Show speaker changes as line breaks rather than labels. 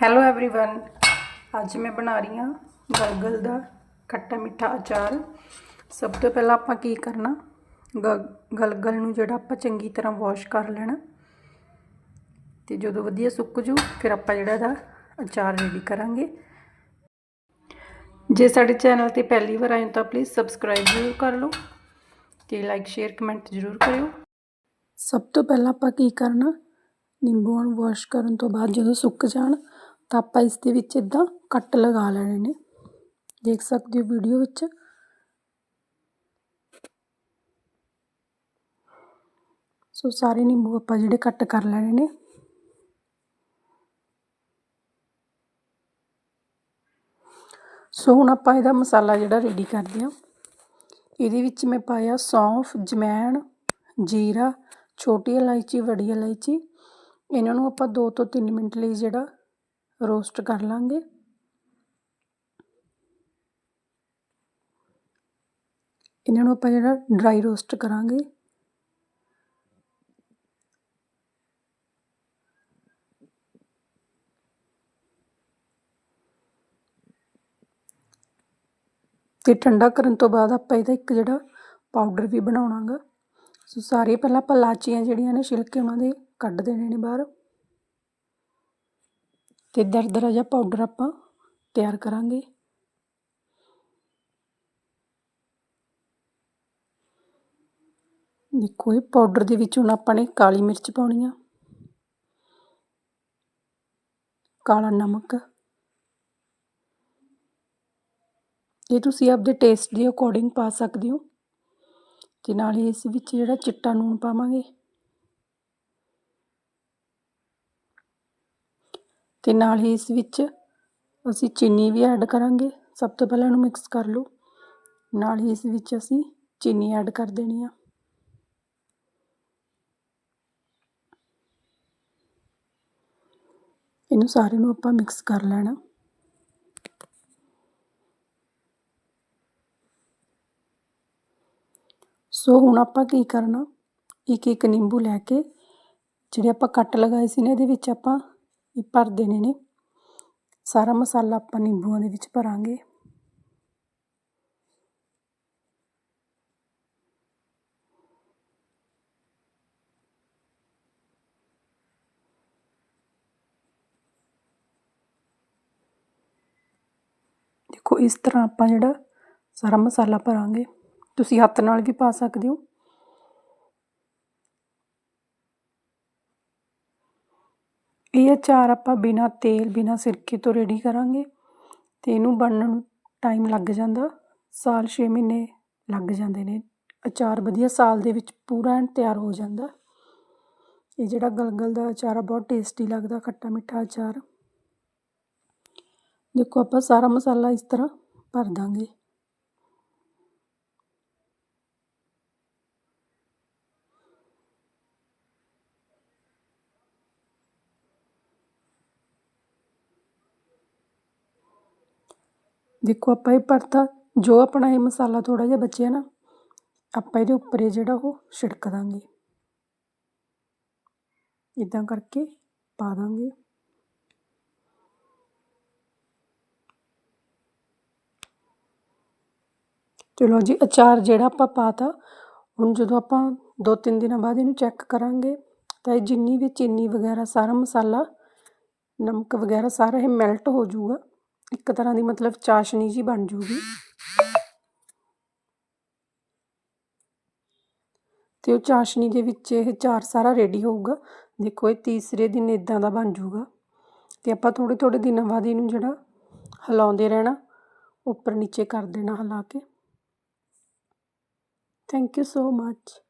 Hello everyone ਅੱਜ ਮੈਂ ਬਣਾ ਰਹੀ ਹਾਂ ਗਲਗਲ ਦਾ ਖੱਟਾ ਮਿੱਠਾ ਅਚਾਰ ਸਭ ਤੋਂ ਪਹਿਲਾਂ ਆਪਾਂ ਕੀ ਕਰਨਾ ਗ- ਗਲਗਲ ਨੂੰ ਜਿਹੜਾ ਆਪਾਂ ਚੰਗੀ ਤਰ੍ਹਾਂ ਵਾਸ਼ ਕਰ ਲੈਣਾ ਤੇ ਜਦੋਂ ਵਧੀਆ ਸੁੱਕ ਜੂ ਫਿਰ ਆਪਾਂ ਜਿਹੜਾ ਇਹਦਾ ਅਚਾਰ ਰੈਡੀ ਕਰਾਂਗੇ ਜੇ ਸਾਡੇ ਚੈਨਲ ਤੇ ਪਹਿਲੀ ਵਾਰ ਆਏ ਹੋ ਤਾਂ ਪਲੀਜ਼ ਸਬਸਕ੍ਰਾਈਬ ਜ਼ਰੂਰ ਕਰ ਲਓ ਤੇ ਲਾਈਕ ਸ਼ੇਅਰ ਕਮੈਂਟ ਜ਼ਰੂਰ ਕਰਿਓ ਸਭ ਤੋਂ ਪਹਿਲਾਂ ਆਪਾਂ ਕੀ ਕਰਨਾ ਨਿੰਬੂਆਂ ਨੂੰ ਵਾਸ਼ ਕਰਨ ਤੋਂ ਬਾਅਦ ਜਦੋਂ ਸੁੱਕ ਜਾਣ ਤਾਂ ਆਪਾਂ ਇਸ ਦੇ ਵਿੱਚ ਇਦਾਂ ਕੱਟ ਲਗਾ ਲੈਣੇ ਨੇ। ਦੇਖ ਸਕਦੇ ਹੋ ਵੀਡੀਓ ਵਿੱਚ। ਸੋ ਸਾਰੇ ਨਿੰਬੂ ਆਪਾਂ ਜਿਹੜੇ ਕੱਟ ਕਰ ਲੈਣੇ ਨੇ। ਸੋ ਹੁਣ ਆਪਾਂ ਇਹਦਾ ਮਸਾਲਾ ਜਿਹੜਾ ਰੈਡੀ ਕਰਦੇ ਹਾਂ। ਇਹਦੇ ਵਿੱਚ ਮੈਂ ਪਾਇਆ ਸੌਂਫ, ਜਮੈਣ, ਜੀਰਾ, ਛੋਟੀ ਇਲਾਇਚੀ, ਵੱਡੀ ਇਲਾਇਚੀ। ਇਹਨਾਂ ਨੂੰ ਆਪਾਂ 2 ਤੋਂ 3 ਮਿੰਟ ਲਈ ਜਿਹੜਾ ਰੋਸਟ ਕਰ ਲਾਂਗੇ। ਇਹਨਾਂ ਨੂੰ ਆਪਾਂ ਜਿਹੜਾ ਡਰਾਈ ਰੋਸਟ ਕਰਾਂਗੇ। ਤੇ ਠੰਡਾ ਕਰਨ ਤੋਂ ਬਾਅਦ ਆਪਾਂ ਇਹਦਾ ਇੱਕ ਜਿਹੜਾ ਪਾਊਡਰ ਵੀ ਬਣਾਉਣਾਗਾ। ਸੋ ਸਾਰੇ ਪਹਿਲਾਂ ਆਪਾਂ ਲਾਚੀਆਂ ਜਿਹੜੀਆਂ ਨੇ ਛਿਲਕੇ ਉਹਨਾਂ ਦੇ ਕੱਢ ਦੇਣੇ ਨੇ ਬਾਹਰ। ਤੇ ਦਰਦਰਾ ਜਿਹਾ ਪਾਊਡਰ ਆਪਾਂ ਤਿਆਰ ਕਰਾਂਗੇ। ਦੇਖੋ ਇਹ ਪਾਊਡਰ ਦੇ ਵਿੱਚ ਹੁਣ ਆਪਾਂ ਨੇ ਕਾਲੀ ਮਿਰਚ ਪਾਉਣੀ ਆ। ਕਾਲਾ ਨਮਕ। ਇਹ ਤੁਸੀਂ ਆਪਦੇ ਟੇਸਟ ਦੇ ਅਕੋਰਡਿੰਗ ਪਾ ਸਕਦੇ ਹੋ। ਤੇ ਨਾਲ ਹੀ ਇਸ ਵਿੱਚ ਜਿਹੜਾ ਚਿੱਟਾ ਨੂਣ ਪਾਵਾਂਗੇ। ਅਤੇ ਨਾਲ ਹੀ ਇਸ ਵਿੱਚ ਅਸੀਂ ਚੀਨੀ ਵੀ ਐਡ ਕਰਾਂਗੇ। ਸਭ ਤੋਂ ਪਹਿਲਾਂ ਇਹਨੂੰ ਮਿਕਸ ਕਰ ਲਓ। ਨਾਲ ਹੀ ਇਸ ਵਿੱਚ ਅਸੀਂ ਚੀਨੀ ਐਡ ਕਰ ਦੇਣੀ ਆ। ਇਹਨੂੰ ਸਾਰੇ ਨੂੰ ਆਪਾਂ ਮਿਕਸ ਕਰ ਲੈਣਾ। ਸੋ ਹੁਣ ਆਪਾਂ ਕੀ ਕਰਨਾ? ਇੱਕ ਇੱਕ ਨਿੰਬੂ ਲੈ ਕੇ ਜਿਹੜੇ ਆਪਾਂ ਕੱਟ ਲਗਾਏ ਸੀ ਨੇ, ਇਹਦੇ ਵਿੱਚ ਆਪਾਂ ਇਹ ਭਰ ਦੇਣੇ ਨੇ। ਸਾਰਾ ਮਸਾਲਾ ਆਪਾਂ ਨਿੰਬੂਆਂ ਦੇ ਵਿੱਚ ਭਰਾਂਗੇ। ਦੇਖੋ, ਇਸ ਤਰ੍ਹਾਂ ਆਪਾਂ ਜਿਹੜਾ ਸਾਰਾ ਮਸਾਲਾ ਭਰਾਂਗੇ। ਤੁਸੀਂ ਹੱਥ ਨਾਲ ਵੀ ਪਾ ਸਕਦੇ ਹੋ। ਇਹ ਅਚਾਰ ਆਪਾਂ ਬਿਨਾਂ ਤੇਲ, ਬਿਨਾਂ ਸਿਰਕੇ ਤੋਂ ਰੈਡੀ ਕਰਾਂਗੇ ਅਤੇ ਇਹਨੂੰ ਬਣਨ ਨੂੰ ਟਾਈਮ ਲੱਗ ਜਾਂਦਾ। ਸਾਲ ਛੇ ਮਹੀਨੇ ਲੱਗ ਜਾਂਦੇ ਨੇ। ਅਚਾਰ ਵਧੀਆ ਸਾਲ ਦੇ ਵਿੱਚ ਪੂਰਾ ਐਨ ਤਿਆਰ ਹੋ ਜਾਂਦਾ। ਇਹ ਜਿਹੜਾ ਗਲਗਲ ਦਾ ਅਚਾਰ ਆ, ਬਹੁਤ ਟੇਸਟੀ ਲੱਗਦਾ, ਖੱਟਾ ਮਿੱਠਾ ਅਚਾਰ। ਦੇਖੋ ਆਪਾਂ ਸਾਰਾ ਮਸਾਲਾ ਇਸ ਤਰ੍ਹਾਂ ਭਰ ਦਾਂਗੇ। ਦੇਖੋ ਆਪਾਂ ਇਹ ਭਰਤਾ ਜੋ ਆਪਣਾ ਇਹ ਮਸਾਲਾ ਥੋੜਾ ਜਿਹਾ ਬਚਿਆ ਨਾ, ਆਪਾਂ ਇਹਦੇ ਉੱਪਰ ਇਹ ਜਿਹੜਾ ਉਹ ਛਿੜਕ ਦਾਂਗੇ। ਇਦਾਂ ਕਰਕੇ ਪਾ ਦਾਂਗੇ। ਚਲੋ ਜੀ, ਅਚਾਰ ਜਿਹੜਾ ਆਪਾਂ ਪਾਤਾ, ਹੁਣ ਜਦੋਂ ਆਪਾਂ ਦੋ ਤਿੰਨ ਦਿਨਾਂ ਬਾਅਦ ਇਹਨੂੰ ਚੈੱਕ ਕਰਾਂਗੇ, ਤਾਂ ਇਹ ਜਿੰਨੀ ਵੀ ਚੀਨੀ ਵਗੈਰਾ ਸਾਰਾ ਮਸਾਲਾ, ਨਮਕ ਵਗੈਰਾ ਸਾਰਾ ਇਹ ਮੈਲਟ ਹੋ ਜਾਊਗਾ। ਇੱਕ ਤਰ੍ਹਾਂ ਦੀ ਮਤਲਬ ਚਾਸ਼ਨੀ ਜੀ ਬਣ ਜੂਗੀ। ਤੇ ਉਹ ਚਾਸ਼ਨੀ ਦੇ ਵਿੱਚ ਇਹ ਚਾਰ ਸਾਰਾ ਰੈਡੀ ਹੋਊਗਾ। ਦੇਖੋ, ਇਹ ਤੀਸਰੇ ਦਿਨ ਇਦਾਂ ਦਾ ਬਣ ਜੂਗਾ। ਤੇ ਆਪਾਂ ਥੋੜੇ ਥੋੜੇ ਦਿਨਾਂ ਬਾਅਦ ਇਹਨੂੰ ਜਿਹੜਾ ਹਿਲਾਉਂਦੇ ਰਹਿਣਾ, ਉੱਪਰ ਨੀਚੇ ਕਰ ਦੇਣਾ ਹਿਲਾ ਕੇ। Thank you so much